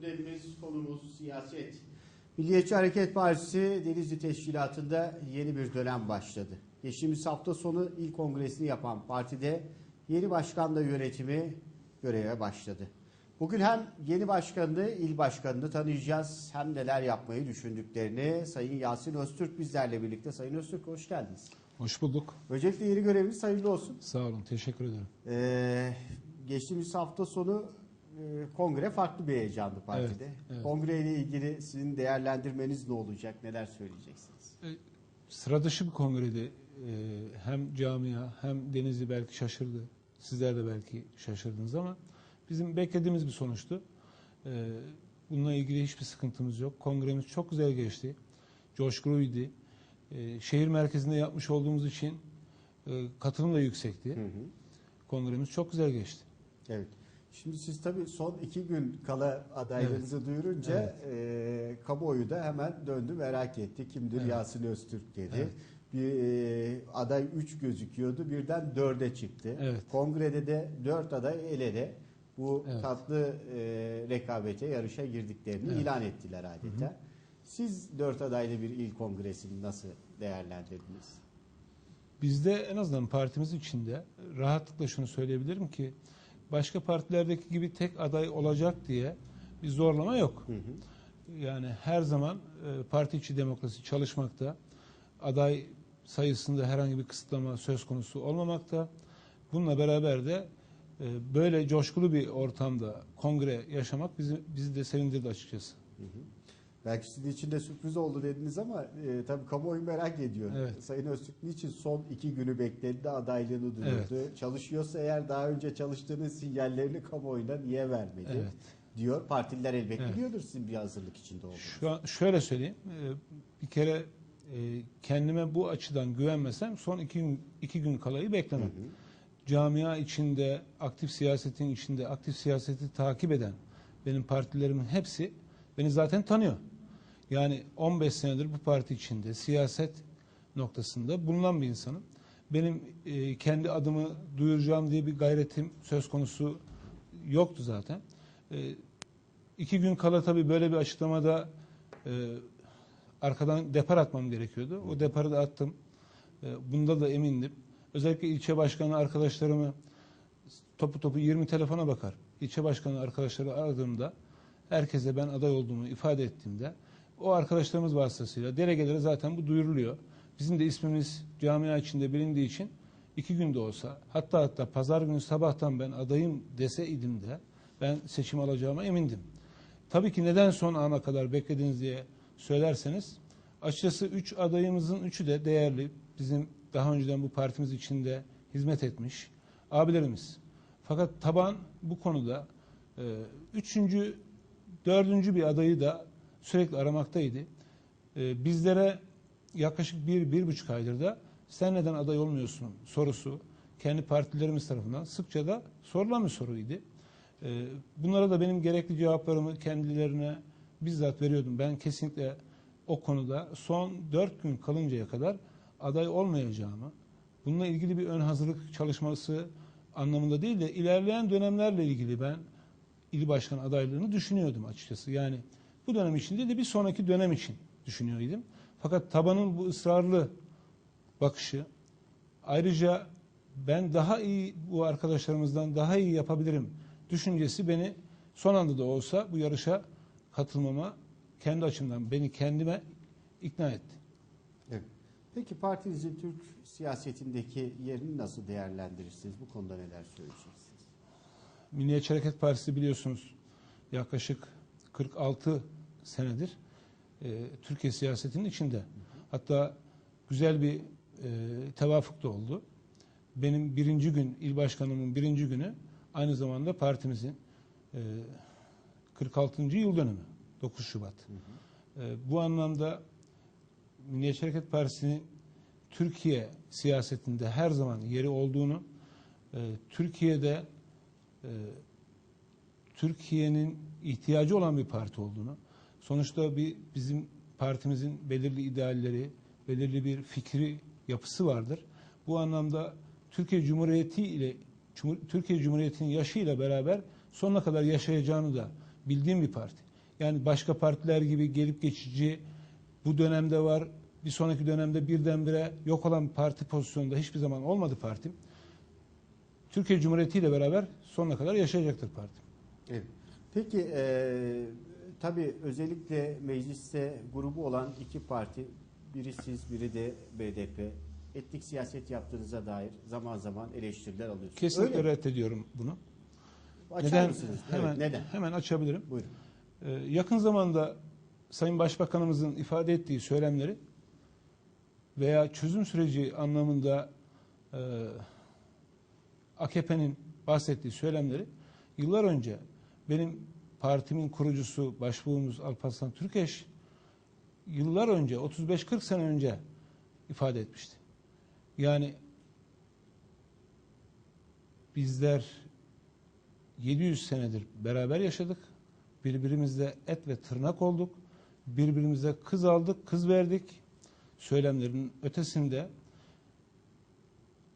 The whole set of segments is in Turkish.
gündemimiz, konumuz siyaset. Milliyetçi Hareket Partisi Denizli Teşkilatı'nda yeni bir dönem başladı. Geçtiğimiz hafta sonu il kongresini yapan partide yeni başkanla yönetimi göreve başladı. Bugün hem yeni başkanını, il başkanını tanıyacağız hem neler yapmayı düşündüklerini Sayın Yasin Öztürk bizlerle birlikte. Sayın Öztürk hoş geldiniz. Hoş bulduk. Öncelikle yeni göreviniz hayırlı olsun. Sağ olun. Teşekkür ederim. Ee, geçtiğimiz hafta sonu kongre farklı bir heyecandı partide. Evet, evet. Kongre ile ilgili sizin değerlendirmeniz ne olacak? Neler söyleyeceksiniz? Sıra dışı bir kongrede e, hem camia hem Denizli belki şaşırdı. Sizler de belki şaşırdınız ama bizim beklediğimiz bir sonuçtu. E, bununla ilgili hiçbir sıkıntımız yok. Kongremiz çok güzel geçti. Coşkuluydu. E, şehir merkezinde yapmış olduğumuz için e, katılım da yüksekti. Hı hı. Kongremiz çok güzel geçti. Evet. Şimdi siz tabii son iki gün kala adaylarınızı duyurunca e, kamuoyu da hemen döndü merak etti. Kimdir Evet. Yasin Öztürk dedi. Evet. Bir e, aday 3 gözüküyordu birden 4'e çıktı. Evet. Kongrede de 4 aday el ele bu Evet. tatlı e, rekabete yarışa girdiklerini Evet. ilan ettiler adeta. Siz 4 adaylı bir il kongresini nasıl değerlendirdiniz? Bizde en azından partimiz içinde rahatlıkla şunu söyleyebilirim ki başka partilerdeki gibi tek aday olacak diye bir zorlama yok. Hı hı. Yani her zaman e, parti içi demokrasi çalışmakta. Aday sayısında herhangi bir kısıtlama söz konusu olmamakta. Bununla beraber de e, böyle coşkulu bir ortamda kongre yaşamak bizi, bizi de sevindirdi açıkçası. Hı hı. Belki sizin için de sürpriz oldu dediniz ama e, tabii kamuoyu merak ediyor. Evet. Sayın Öztürk niçin son iki günü bekledi adaylığını duyurdu? Çalışıyorsa eğer daha önce çalıştığınız sinyallerini kamuoyuna niye vermedi? Evet. Diyor. Partililer elbette Evet. biliyordur sizin bir hazırlık içinde olduğunu. Şu an şöyle söyleyeyim. e, Bir kere e, kendime bu açıdan güvenmesem son iki gün, iki gün kalayı beklemem. Camia içinde, aktif siyasetin içinde, aktif siyaseti takip eden benim partilerimin hepsi beni zaten tanıyor. Yani 15 senedir bu parti içinde siyaset noktasında bulunan bir insanım. Benim e, kendi adımı duyuracağım diye bir gayretim söz konusu yoktu zaten. E, iki gün kala tabii böyle bir açıklamada e, arkadan depar atmam gerekiyordu. O deparı da attım. E, bunda da emindim. Özellikle ilçe başkanı arkadaşlarımı topu topu 20 telefona bakar. İlçe başkanı arkadaşları aradığımda herkese ben aday olduğumu ifade ettiğimde o arkadaşlarımız vasıtasıyla delegelere zaten bu duyuruluyor. Bizim de ismimiz camia içinde bilindiği için iki günde olsa hatta hatta pazar günü sabahtan ben adayım dese idim de ben seçim alacağıma emindim. Tabii ki neden son ana kadar beklediniz diye söylerseniz açıkçası üç adayımızın üçü de değerli. Bizim daha önceden bu partimiz içinde hizmet etmiş abilerimiz. Fakat taban bu konuda e, üçüncü, dördüncü bir adayı da sürekli aramaktaydı. E, bizlere yaklaşık bir, bir buçuk aydır da sen neden aday olmuyorsun sorusu kendi partilerimiz tarafından sıkça da sorulan bir soruydu. E, bunlara da benim gerekli cevaplarımı kendilerine bizzat veriyordum. Ben kesinlikle o konuda son dört gün kalıncaya kadar aday olmayacağımı, bununla ilgili bir ön hazırlık çalışması anlamında değil de ilerleyen dönemlerle ilgili ben il başkan adaylığını düşünüyordum açıkçası. Yani bu dönem için değil de bir sonraki dönem için düşünüyordum. Fakat tabanın bu ısrarlı bakışı ayrıca ben daha iyi bu arkadaşlarımızdan daha iyi yapabilirim düşüncesi beni son anda da olsa bu yarışa katılmama kendi açımdan beni kendime ikna etti. Evet. Peki partinizin Türk siyasetindeki yerini nasıl değerlendirirsiniz? Bu konuda neler söyleyeceksiniz? Milliyetçi Hareket Partisi biliyorsunuz yaklaşık 46 senedir e, Türkiye siyasetinin içinde. Hatta güzel bir e, tevafuk da oldu. Benim birinci gün, il başkanımın birinci günü aynı zamanda partimizin e, 46. yıl dönümü 9 Şubat. E, bu anlamda Milliyetçi Hareket Partisi'nin Türkiye siyasetinde her zaman yeri olduğunu, e, Türkiye'de e, Türkiye'nin ihtiyacı olan bir parti olduğunu, sonuçta bir bizim partimizin belirli idealleri, belirli bir fikri yapısı vardır. Bu anlamda Türkiye Cumhuriyeti ile Türkiye Cumhuriyeti'nin yaşıyla beraber sonuna kadar yaşayacağını da bildiğim bir parti. Yani başka partiler gibi gelip geçici bu dönemde var, bir sonraki dönemde birdenbire yok olan parti pozisyonunda hiçbir zaman olmadı partim. Türkiye Cumhuriyeti ile beraber sonuna kadar yaşayacaktır parti. Evet. Peki e, tabii özellikle mecliste grubu olan iki parti, biri siz, biri de BDP, etnik siyaset yaptığınıza dair zaman zaman eleştiriler alıyorsunuz. Kesinlikle Öyle mi? reddediyorum bunu. Açar neden? mısınız? Hemen, Evet, neden? Hemen açabilirim. Buyurun. Ee, yakın zamanda Sayın Başbakanımızın ifade ettiği söylemleri veya çözüm süreci anlamında e, AKP'nin bahsettiği söylemleri yıllar önce benim partimin kurucusu başbuğumuz Alparslan Türkeş yıllar önce 35-40 sene önce ifade etmişti. Yani bizler 700 senedir beraber yaşadık. Birbirimizle et ve tırnak olduk. Birbirimize kız aldık, kız verdik. Söylemlerin ötesinde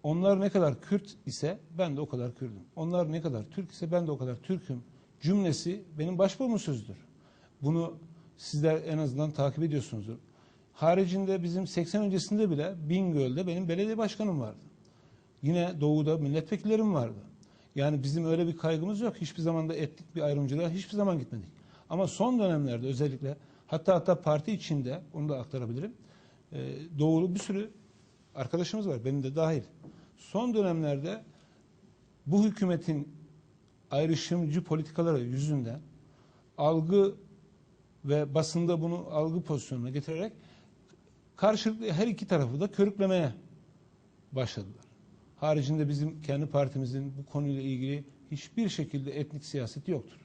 onlar ne kadar Kürt ise ben de o kadar Kürdüm. Onlar ne kadar Türk ise ben de o kadar Türk'üm. Cümlesi benim başbuğumun sözüdür. Bunu sizler en azından takip ediyorsunuzdur. Haricinde bizim 80 öncesinde bile Bingöl'de benim belediye başkanım vardı. Yine doğuda milletvekillerim vardı. Yani bizim öyle bir kaygımız yok. Hiçbir zaman da etnik bir ayrımcılığa hiçbir zaman gitmedik. Ama son dönemlerde özellikle hatta hatta parti içinde onu da aktarabilirim. Ee, doğulu bir sürü arkadaşımız var. Benim de dahil. Son dönemlerde bu hükümetin ayrışımcı politikaları yüzünden algı ve basında bunu algı pozisyonuna getirerek karşılıklı her iki tarafı da körüklemeye başladılar. Haricinde bizim kendi partimizin bu konuyla ilgili hiçbir şekilde etnik siyaseti yoktur.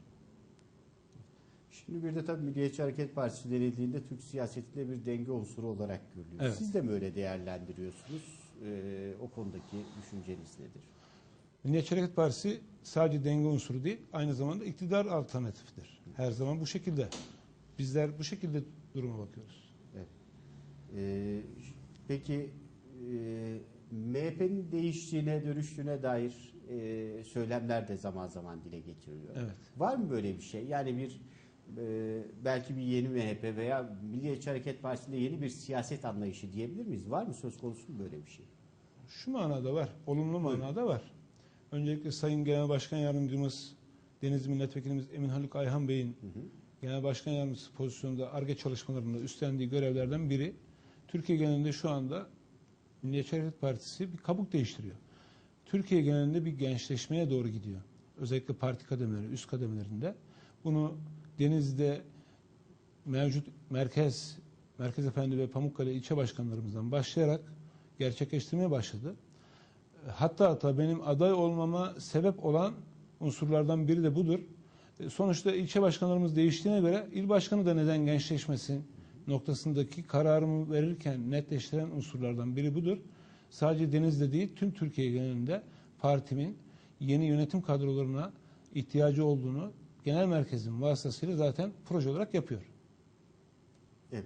Şimdi bir de tabii Milliyetçi Hareket Partisi denildiğinde Türk siyasetinde bir denge unsuru olarak görülüyor. Evet. Siz de mi öyle değerlendiriyorsunuz? Ee, o konudaki düşünceniz nedir? Milliyetçi Hareket Partisi sadece denge unsuru değil, aynı zamanda iktidar alternatifidir. Her zaman bu şekilde. Bizler bu şekilde duruma bakıyoruz. Ee, peki e, MHP'nin değiştiğine, dönüştüğüne dair e, söylemler de zaman zaman dile getiriliyor. Evet. Var mı böyle bir şey? Yani bir e, belki bir yeni MHP veya Milliyetçi Hareket Partisi'nde yeni bir siyaset anlayışı diyebilir miyiz? Var mı söz konusu mu böyle bir şey? Şu manada var, olumlu manada var. Öncelikle Sayın Genel Başkan Yardımcımız, Deniz Milletvekilimiz Emin Haluk Ayhan Bey'in Genel Başkan Yardımcısı pozisyonunda ARGE çalışmalarında üstlendiği görevlerden biri, Türkiye genelinde şu anda Milliyetçi Hareket Partisi bir kabuk değiştiriyor. Türkiye genelinde bir gençleşmeye doğru gidiyor. Özellikle parti kademeleri, üst kademelerinde. Bunu Deniz'de mevcut merkez, Merkez Efendi ve Pamukkale ilçe başkanlarımızdan başlayarak gerçekleştirmeye başladı. Hatta hatta benim aday olmama sebep olan unsurlardan biri de budur. E, Sonuçta ilçe başkanlarımız değiştiğine göre il başkanı da neden gençleşmesin noktasındaki kararımı verirken netleştiren unsurlardan biri budur. Sadece Deniz'de değil tüm Türkiye genelinde partimin yeni yönetim kadrolarına ihtiyacı olduğunu genel merkezin vasıtasıyla zaten proje olarak yapıyor. Evet.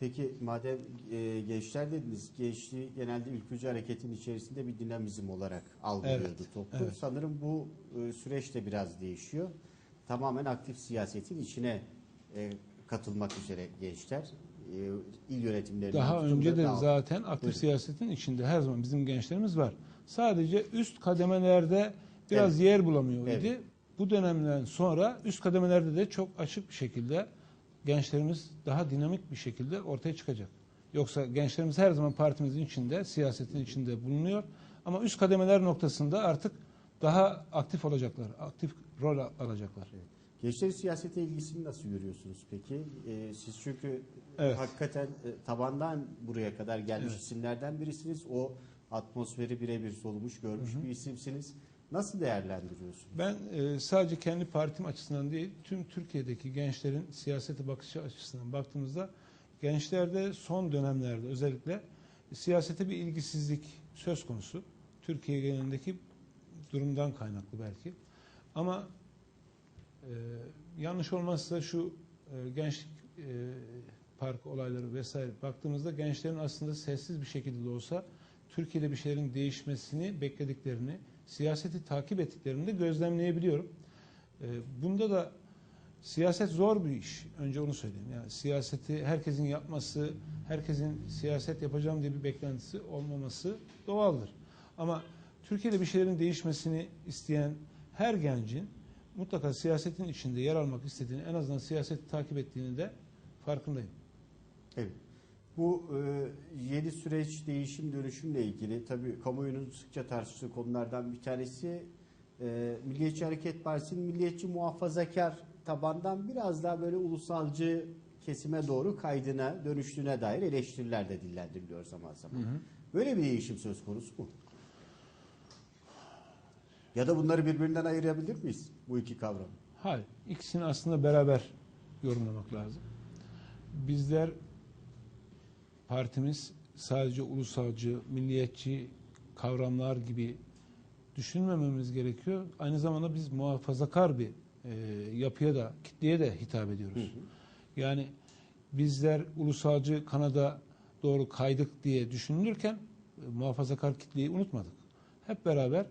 Peki madem e, gençler dediniz, gençliği genelde ülkücü hareketin içerisinde bir dinamizm olarak algılıyordu Evet, toplum. evet. Sanırım bu e, süreç de biraz değişiyor. Tamamen aktif siyasetin içine e, katılmak üzere gençler. E, il yönetimlerinde Daha önce de zaten aktif Buyurun. siyasetin içinde her zaman bizim gençlerimiz var. Sadece üst kademelerde biraz yer bulamıyor idi. Evet. Bu dönemden sonra üst kademelerde de çok açık bir şekilde gençlerimiz daha dinamik bir şekilde ortaya çıkacak. Yoksa gençlerimiz her zaman partimizin içinde, siyasetin içinde bulunuyor. Ama üst kademeler noktasında artık daha aktif olacaklar, aktif rol alacaklar. Gençlerin siyasete ilgisini nasıl görüyorsunuz peki? E, siz çünkü Evet. hakikaten e, tabandan buraya kadar gelmiş Evet. isimlerden birisiniz. O atmosferi birebir solumuş, görmüş bir isimsiniz. Nasıl değerlendiriyorsunuz? Ben e, sadece kendi partim açısından değil, tüm Türkiye'deki gençlerin siyasete bakışı açısından baktığımızda gençlerde son dönemlerde özellikle siyasete bir ilgisizlik söz konusu. Türkiye genelindeki durumdan kaynaklı belki. Ama e, yanlış olmazsa şu e, gençlik e, park olayları vesaire baktığımızda gençlerin aslında sessiz bir şekilde de olsa Türkiye'de bir şeylerin değişmesini beklediklerini siyaseti takip ettiklerini de gözlemleyebiliyorum. E, bunda da siyaset zor bir iş. Önce onu söyleyeyim. Yani siyaseti herkesin yapması, herkesin siyaset yapacağım diye bir beklentisi olmaması doğaldır. Ama Türkiye'de bir şeylerin değişmesini isteyen her gencin mutlaka siyasetin içinde yer almak istediğini, en azından siyaseti takip ettiğini de farkındayım. Evet. Bu e, yeni süreç değişim dönüşümle ilgili tabii kamuoyunun sıkça tartıştığı konulardan bir tanesi e, Milliyetçi Hareket Partisi'nin milliyetçi muhafazakar tabandan biraz daha böyle ulusalcı kesime doğru kaydına dönüştüğüne dair eleştiriler de dillendiriliyor zaman zaman. Böyle bir değişim söz konusu mu? Ya da bunları birbirinden ayırabilir miyiz bu iki kavramı? Hayır, ikisini aslında beraber yorumlamak lazım. Bizler partimiz sadece ulusalcı, milliyetçi kavramlar gibi düşünmememiz gerekiyor. Aynı zamanda biz muhafazakar bir e, yapıya da, kitleye de hitap ediyoruz. Yani bizler ulusalcı kanada doğru kaydık diye düşünülürken e, muhafazakar kitleyi unutmadık. Hep beraber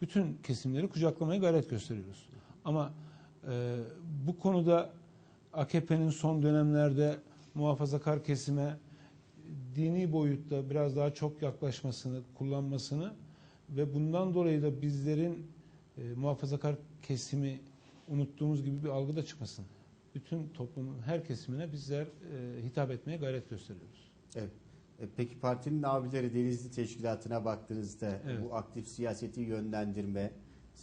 bütün kesimleri kucaklamaya gayret gösteriyoruz. Ama e, bu konuda AKP'nin son dönemlerde muhafazakar kesime dini boyutta biraz daha çok yaklaşmasını, kullanmasını ve bundan dolayı da bizlerin e, muhafazakar kesimi unuttuğumuz gibi bir algı da çıkmasın. Bütün toplumun her kesimine bizler e, hitap etmeye gayret gösteriyoruz. Evet. E, Peki partinin abileri Denizli Teşkilatı'na baktığınızda Evet. bu aktif siyaseti yönlendirme,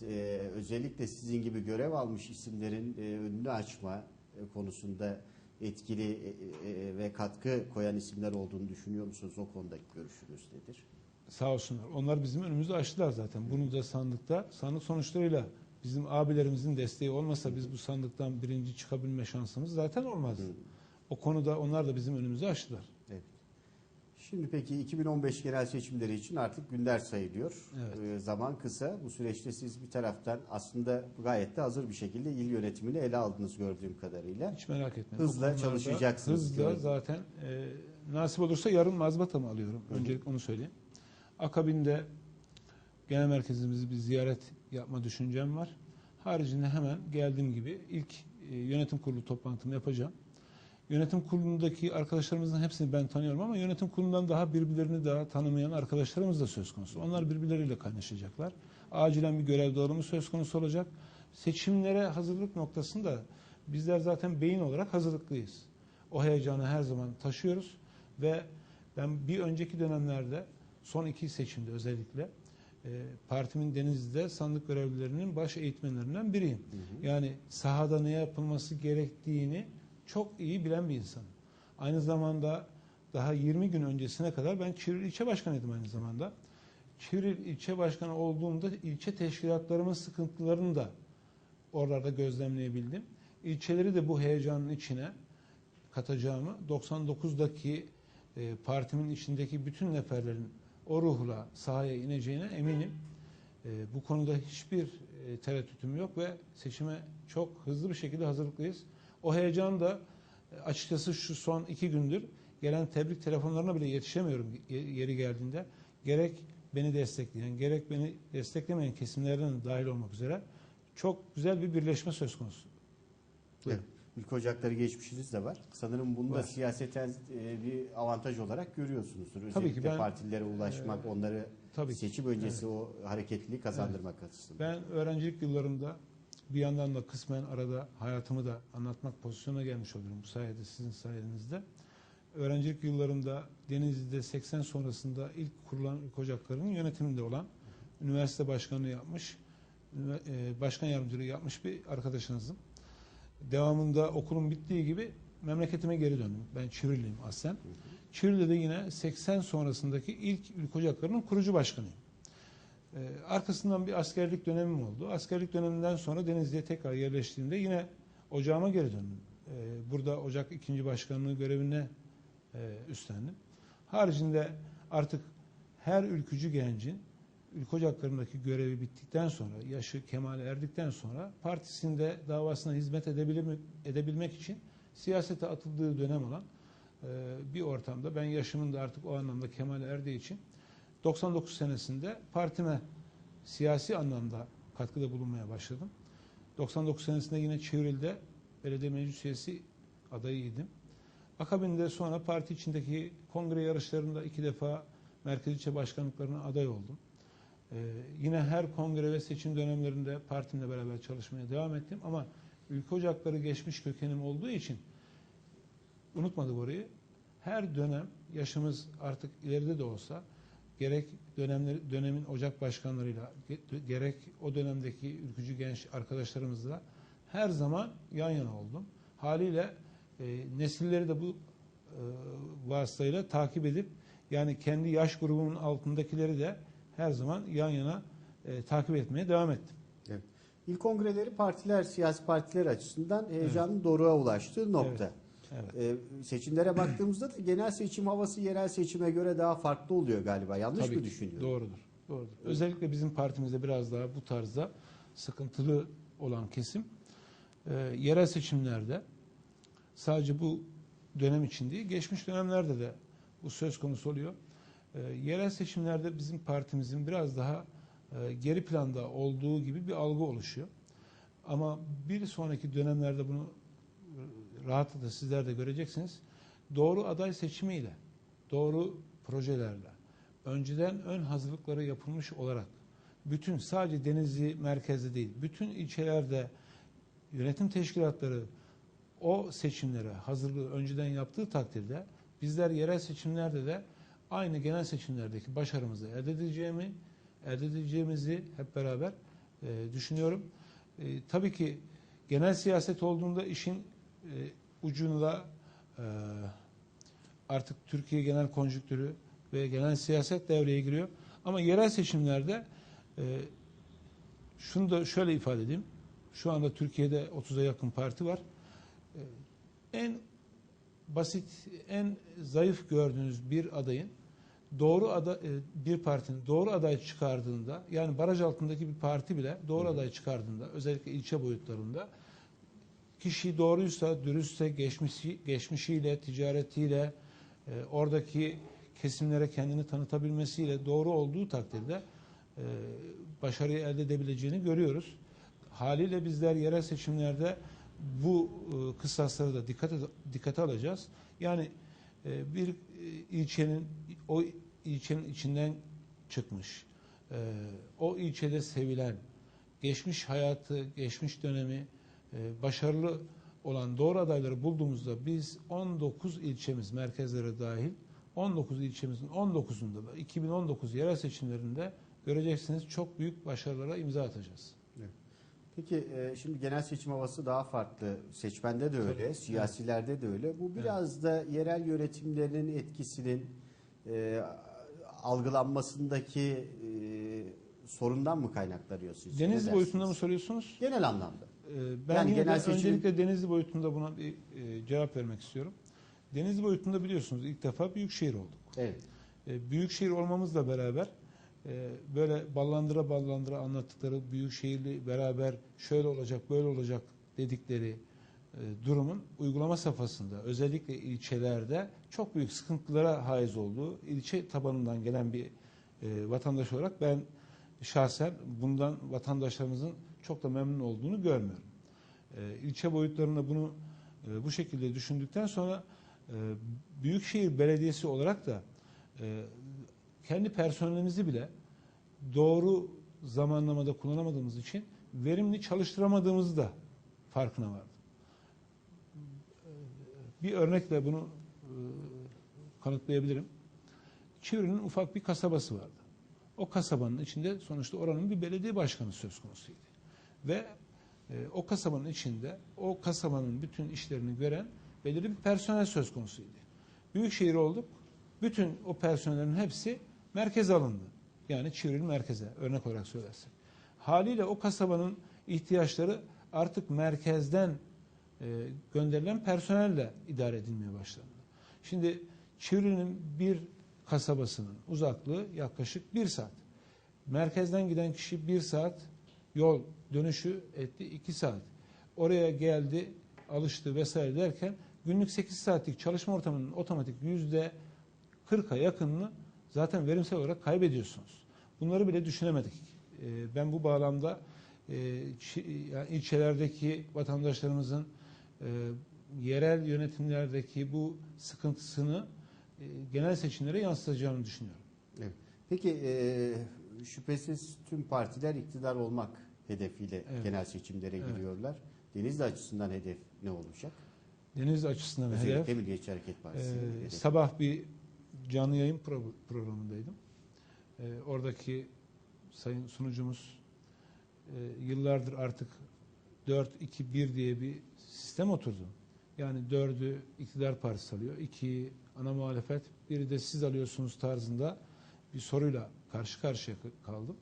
e, özellikle sizin gibi görev almış isimlerin e, önünü açma e, konusunda etkili e, e, ve katkı koyan isimler olduğunu düşünüyor musunuz? O konudaki görüşünüz nedir? Sağ olsunlar. Onlar bizim önümüzü açtılar zaten. Bunu da sandıkta, sandık sonuçlarıyla bizim abilerimizin desteği olmasa biz bu sandıktan birinci çıkabilme şansımız zaten olmazdı. O konuda onlar da bizim önümüzü açtılar. Şimdi peki 2015 genel seçimleri için artık günler sayılıyor. Evet. Ee, zaman kısa. Bu süreçte siz bir taraftan aslında gayet de hazır bir şekilde il yönetimini ele aldınız gördüğüm kadarıyla. Hiç merak etmeyin. Hızla çalışacaksınız Hızla diyorum. zaten e, nasip olursa yarın mazbatamı alıyorum. Öncelik onu söyleyeyim. Akabinde genel merkezimizi bir ziyaret yapma düşüncem var. Haricinde hemen geldiğim gibi ilk e, yönetim kurulu toplantımı yapacağım. Yönetim kurulundaki arkadaşlarımızın hepsini ben tanıyorum ama yönetim kurulundan daha birbirlerini daha tanımayan arkadaşlarımız da söz konusu. Onlar birbirleriyle kaynaşacaklar. Acilen bir görev dağılımı söz konusu olacak. Seçimlere hazırlık noktasında bizler zaten beyin olarak hazırlıklıyız. O heyecanı her zaman taşıyoruz ve ben bir önceki dönemlerde son iki seçimde özellikle e, partimin Denizli'de sandık görevlilerinin baş eğitmenlerinden biriyim. Yani sahada ne yapılması gerektiğini çok iyi bilen bir insanım. Aynı zamanda daha 20 gün öncesine kadar ben Çivril ilçe başkanıydım aynı zamanda. Çivril ilçe başkanı olduğumda ilçe teşkilatlarımın sıkıntılarını da oralarda gözlemleyebildim. İlçeleri de bu heyecanın içine katacağımı 99'daki e, partimin içindeki bütün neferlerin o ruhla sahaya ineceğine eminim. E, bu konuda hiçbir e, tereddütüm yok ve seçime çok hızlı bir şekilde hazırlıklıyız. O heyecan da e, açıkçası şu son iki gündür gelen tebrik telefonlarına bile yetişemiyorum ye- yeri geldiğinde. Gerek beni destekleyen, gerek beni desteklemeyen kesimlerden de dahil olmak üzere çok güzel bir birleşme söz konusu. Evet. Ülke ocakları geçmişiniz de var. Sanırım bunu da siyaseten e, bir avantaj olarak görüyorsunuzdur. Özellikle Tabii ki ben- partilere ulaşmak, onları Tabii ki. seçim öncesi o hareketliliği kazandırmak açısından. Ben öğrencilik yıllarımda bir yandan da kısmen arada hayatımı da anlatmak pozisyona gelmiş oluyorum bu sayede sizin sayenizde. Öğrencilik yıllarımda Denizli'de 80 sonrasında ilk kurulan ilk ocaklarının yönetiminde olan üniversite başkanlığı yapmış, e, başkan yardımcılığı yapmış bir arkadaşınızım. Devamında okulum bittiği gibi memleketime geri döndüm. Ben Çivriliyim aslen. Çivril'de de yine 80 sonrasındaki ilk ülke ocaklarının kurucu başkanıyım. Ee, arkasından bir askerlik dönemim oldu. Askerlik döneminden sonra Denizli'ye tekrar yerleştiğimde yine ocağıma geri döndüm. Ee, burada ocak ikinci başkanlığı görevine e, üstlendim. Haricinde artık her ülkücü gencin ülke ocaklarındaki görevi bittikten sonra, yaşı kemale erdikten sonra partisinde davasına hizmet edebilmek için siyasete atıldığı dönem olan e, bir ortamda ben yaşımın da artık o anlamda kemale erdiği için 99 senesinde partime siyasi anlamda katkıda bulunmaya başladım. 99 senesinde yine Çevril'de belediye meclis üyesi adayıydım. Akabinde sonra parti içindeki kongre yarışlarında iki defa merkez ilçe başkanlıklarına aday oldum. Ee, yine her kongre ve seçim dönemlerinde partimle beraber çalışmaya devam ettim ama ülke ocakları geçmiş kökenim olduğu için unutmadık orayı. Her dönem yaşımız artık ileride de olsa gerek dönemler, dönemin ocak başkanlarıyla ge- gerek o dönemdeki ülkücü genç arkadaşlarımızla her zaman yan yana oldum. Haliyle e, nesilleri de bu e, vasıtayla takip edip yani kendi yaş grubumun altındakileri de her zaman yan yana e, takip etmeye devam ettim. Evet. İl kongreleri partiler, siyasi partiler açısından heyecanın doruğa ulaştığı nokta. Evet. Ee, seçimlere baktığımızda da genel seçim havası yerel seçime göre daha farklı oluyor galiba. Yanlış Tabii mı ki. düşünüyorum? Doğrudur. Doğrudur. Özellikle bizim partimizde biraz daha bu tarzda sıkıntılı olan kesim e, yerel seçimlerde sadece bu dönem için değil, geçmiş dönemlerde de bu söz konusu oluyor. E, yerel seçimlerde bizim partimizin biraz daha e, geri planda olduğu gibi bir algı oluşuyor. Ama bir sonraki dönemlerde bunu e, rahatlıkla sizler de göreceksiniz. Doğru aday seçimiyle, doğru projelerle, önceden ön hazırlıkları yapılmış olarak bütün sadece Denizli merkezde değil, bütün ilçelerde yönetim teşkilatları o seçimlere hazırlığı önceden yaptığı takdirde bizler yerel seçimlerde de aynı genel seçimlerdeki başarımızı elde edeceğimi, elde edeceğimizi hep beraber e, düşünüyorum. E, tabii ki genel siyaset olduğunda işin e, ucunda e, artık Türkiye genel konjüktürü ve genel siyaset devreye giriyor. Ama yerel seçimlerde e, şunu da şöyle ifade edeyim. Şu anda Türkiye'de 30'a yakın parti var. E, en basit, en zayıf gördüğünüz bir adayın doğru ada, e, bir partinin doğru aday çıkardığında yani baraj altındaki bir parti bile doğru aday çıkardığında özellikle ilçe boyutlarında kişi doğruysa, dürüstse, geçmişi, geçmişiyle, ticaretiyle, e, oradaki kesimlere kendini tanıtabilmesiyle doğru olduğu takdirde e, başarıyı elde edebileceğini görüyoruz. Haliyle bizler yerel seçimlerde bu e, kıstasları da dikkate, dikkate alacağız. Yani e, bir e, ilçenin o ilçenin içinden çıkmış, e, o ilçede sevilen, geçmiş hayatı, geçmiş dönemi başarılı olan doğru adayları bulduğumuzda biz 19 ilçemiz merkezlere dahil 19 ilçemizin 19'unda da 2019 yerel seçimlerinde göreceksiniz çok büyük başarılara imza atacağız. Peki e, şimdi genel seçim havası daha farklı. Seçmende de öyle, Tabii. siyasilerde de öyle. Bu biraz da yerel yönetimlerin etkisinin e, algılanmasındaki e, sorundan mı kaynaklanıyor sizce? Ne Denizli boyutunda mı soruyorsunuz? Genel anlamda. Ee, Ben Yani genel seçim- öncelikle Denizli boyutunda buna bir e, cevap vermek istiyorum. Denizli boyutunda biliyorsunuz ilk defa büyükşehir olduk. Evet. E, büyükşehir olmamızla beraber e, böyle ballandıra ballandıra anlattıkları büyükşehirli beraber şöyle olacak böyle olacak dedikleri e, durumun uygulama safhasında özellikle ilçelerde çok büyük sıkıntılara haiz olduğu ilçe tabanından gelen bir e, vatandaş olarak ben şahsen bundan vatandaşlarımızın çok da memnun olduğunu görmüyorum. E, ilçe boyutlarında bunu e, bu şekilde düşündükten sonra e, Büyükşehir Belediyesi olarak da e, kendi personelimizi bile doğru zamanlamada kullanamadığımız için verimli çalıştıramadığımızı da farkına vardım. Bir örnekle bunu e, kanıtlayabilirim. Çivri'nin ufak bir kasabası vardı. O kasabanın içinde sonuçta oranın bir belediye başkanı söz konusuydu. Ve e, o kasabanın içinde o kasabanın bütün işlerini gören belirli bir personel söz konusuydu. Büyükşehir olduk. Bütün o personellerin hepsi merkeze alındı. Yani Çivril merkeze örnek olarak söylersek. Haliyle o kasabanın ihtiyaçları artık merkezden e, gönderilen personelle idare edilmeye başlandı. Şimdi Çivril'in bir kasabasının uzaklığı yaklaşık bir saat. Merkezden giden kişi bir saat yol dönüşü etti iki saat. Oraya geldi, alıştı vesaire derken günlük 8 saatlik çalışma ortamının otomatik yüzde 40'a yakınını zaten verimsel olarak kaybediyorsunuz. Bunları bile düşünemedik e, ben bu bağlamda e, ilçelerdeki vatandaşlarımızın e, yerel yönetimlerdeki bu sıkıntısını e, genel seçimlere yansıtacağını düşünüyorum. Evet. Peki şüphesiz tüm partiler iktidar olmak hedefiyle Evet. genel seçimlere Evet. giriyorlar. Denizli açısından hedef ne olacak? Deniz açısından hedef Özellikle Milliyetçi Hareket Partisi. Ee, sabah bir canlı yayın pro- programındaydım. Ee, oradaki sayın sunucumuz e, yıllardır artık 4-2-1 diye bir sistem oturdu. Yani 4'ü iktidar partisi alıyor, 2'yi ana muhalefet, biri de siz alıyorsunuz tarzında bir soruyla karşı karşıya kaldım.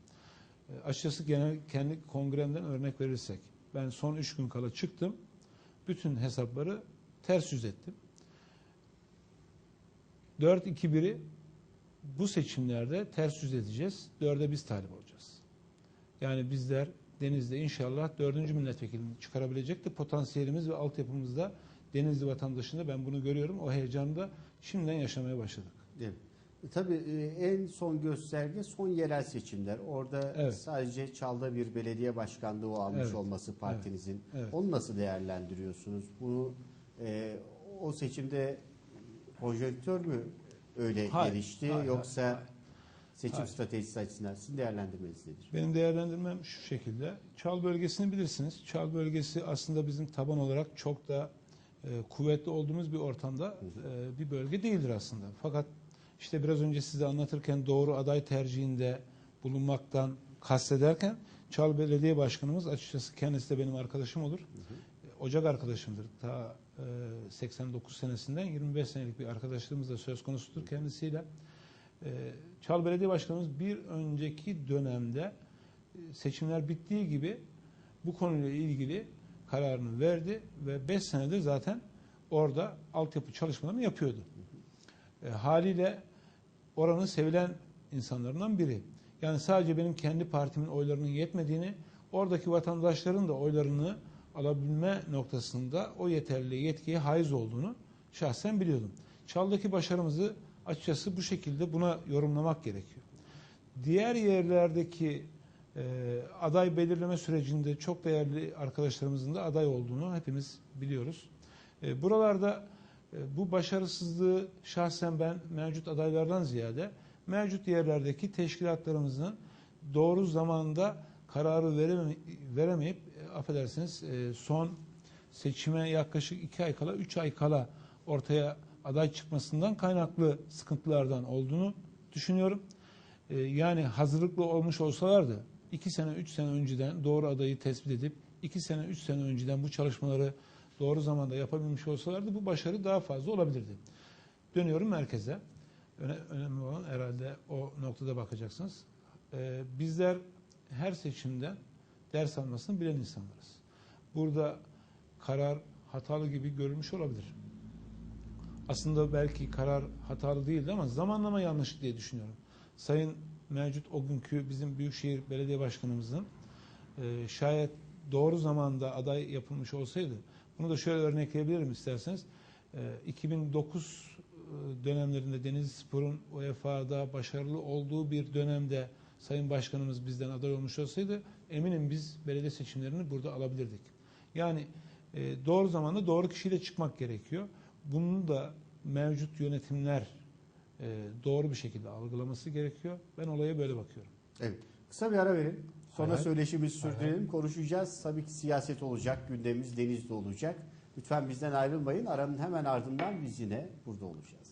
E, açıkçası genel kendi kongremden örnek verirsek, ben son 3 gün kala çıktım, bütün hesapları ters yüz ettim. 4-2-1'i bu seçimlerde ters yüz edeceğiz. 4'e biz talip olacağız. Yani bizler Deniz'de inşallah 4. milletvekilini çıkarabilecek potansiyelimiz ve altyapımızda Denizli vatandaşında ben bunu görüyorum. O heyecanı da şimdiden yaşamaya başladık. Evet. E, Tabii e, en son gösterge son yerel seçimler. Orada Evet. sadece Çal'da bir belediye başkanlığı almış Evet. olması partinizin. Evet. Onu nasıl değerlendiriyorsunuz? Bunu e, o seçimde konjonktör mü öyle Hayır, gelişti hayır, yoksa hayır, hayır. seçim Hayır. stratejisi açısından sizin değerlendirmeniz nedir? Benim değerlendirmem şu şekilde. Çal bölgesini bilirsiniz. Çal bölgesi aslında bizim taban olarak çok da e, kuvvetli olduğumuz bir ortamda e, bir bölge değildir aslında. Fakat işte biraz önce size anlatırken doğru aday tercihinde bulunmaktan kastederken Çal Belediye Başkanımız açıkçası kendisi de benim arkadaşım olur. E, Ocak arkadaşımdır. Ta e, 89 senesinden 25 senelik bir arkadaşlığımız da söz konusudur kendisiyle. E, Çal Belediye Başkanımız bir önceki dönemde e, seçimler bittiği gibi bu konuyla ilgili kararını verdi ve 5 senedir zaten orada altyapı çalışmalarını yapıyordu. E, haliyle oranın sevilen insanlarından biri. Yani sadece benim kendi partimin oylarının yetmediğini, oradaki vatandaşların da oylarını alabilme noktasında o yeterli yetkiye haiz olduğunu şahsen biliyordum. Çal'daki başarımızı açıkçası bu şekilde buna yorumlamak gerekiyor. Diğer yerlerdeki e, aday belirleme sürecinde çok değerli arkadaşlarımızın da aday olduğunu hepimiz biliyoruz. E, buralarda bu başarısızlığı şahsen ben mevcut adaylardan ziyade mevcut yerlerdeki teşkilatlarımızın doğru zamanda kararı vereme- veremeyip e, affedersiniz e, son seçime yaklaşık iki ay kala, üç ay kala ortaya aday çıkmasından kaynaklı sıkıntılardan olduğunu düşünüyorum. E, yani hazırlıklı olmuş olsalardı iki sene, üç sene önceden doğru adayı tespit edip iki sene, üç sene önceden bu çalışmaları doğru zamanda yapabilmiş olsalardı bu başarı daha fazla olabilirdi. Dönüyorum merkeze. Öne- önemli olan herhalde o noktada bakacaksınız. Ee, bizler her seçimden ders almasını bilen insanlarız. Burada karar hatalı gibi görülmüş olabilir. Aslında belki karar hatalı değildi ama zamanlama yanlış diye düşünüyorum. Sayın mevcut o günkü bizim Büyükşehir Belediye Başkanımızın e, şayet doğru zamanda aday yapılmış olsaydı bunu da şöyle örnekleyebilirim isterseniz. E, 2009 e, dönemlerinde Denizli Spor'un UEFA'da başarılı olduğu bir dönemde Sayın Başkanımız bizden aday olmuş olsaydı eminim biz belediye seçimlerini burada alabilirdik. Yani e, doğru zamanda doğru kişiyle çıkmak gerekiyor. Bunun da mevcut yönetimler e, doğru bir şekilde algılaması gerekiyor. Ben olaya böyle bakıyorum. Evet. Kısa bir ara verin. Sonra hay. söyleşimizi sürdürelim. Konuşacağız. Tabii ki siyaset olacak. Gündemimiz Denizli olacak. Lütfen bizden ayrılmayın. Aranın hemen ardından biz yine burada olacağız.